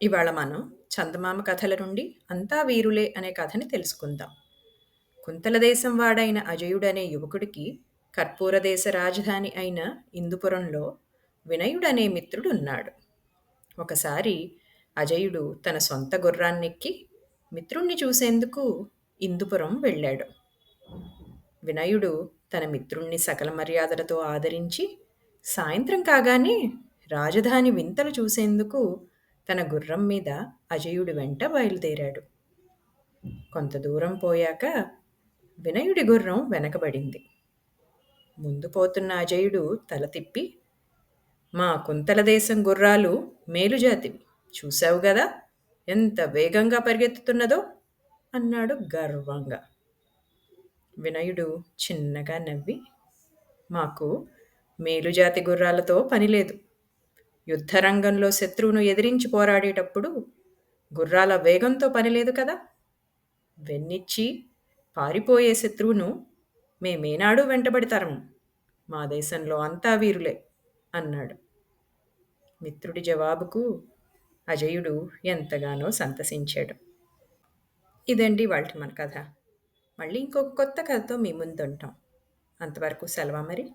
ఇవాళ మనం చందమామ కథల నుండి అంతా వీరులే అనే కథని తెలుసుకుందాం. కుంతల దేశం వాడైన అజయుడనే యువకుడికి కర్పూర దేశ రాజధాని అయిన ఇందుపురంలో వినయుడనే మిత్రుడు ఉన్నాడు ఒకసారి అజయుడు తన సొంత గుర్రాన్నెక్కి మిత్రుణ్ణి చూసేందుకు ఇందుపురం వెళ్ళాడు. వినయుడు తన మిత్రుణ్ణి సకల మర్యాదలతో ఆదరించి సాయంత్రం కాగానే రాజధాని వింతలు చూసేందుకు తన గుర్రం మీద అజయుడి వెంట బయలుదేరాడు. కొంత దూరం పోయాక వినయుడి గుర్రం వెనకబడింది. ముందు పోతున్న అజయుడు తల తిప్పి మా కుంతల దేశం గుర్రాలు మేలుజాతివి చూశావు కదా ఎంత వేగంగా పరిగెత్తుతున్నదో అన్నాడు గర్వంగా. వినయుడు చిన్నగా నవ్వి మాకు మేలుజాతి గుర్రాలతో పనిలేదు యుద్ధరంగంలో శత్రువును ఎదిరించి పోరాడేటప్పుడు గుర్రాల వేగంతో పనిలేదు కదా? వెన్నిచ్చి పారిపోయే శత్రువును మేమేనాడు వెంటబడతాము మా దేశంలో అంతా వీరులే అన్నాడు. మిత్రుడి జవాబుకు అజయుడు ఎంతగానో సంతసించాడు. ఇదండి వాళ్ళ మన కథ. మళ్ళీ ఇంకొక కొత్త కథతో మీ ముందుంటాం. అంతవరకు సెలవా మరి?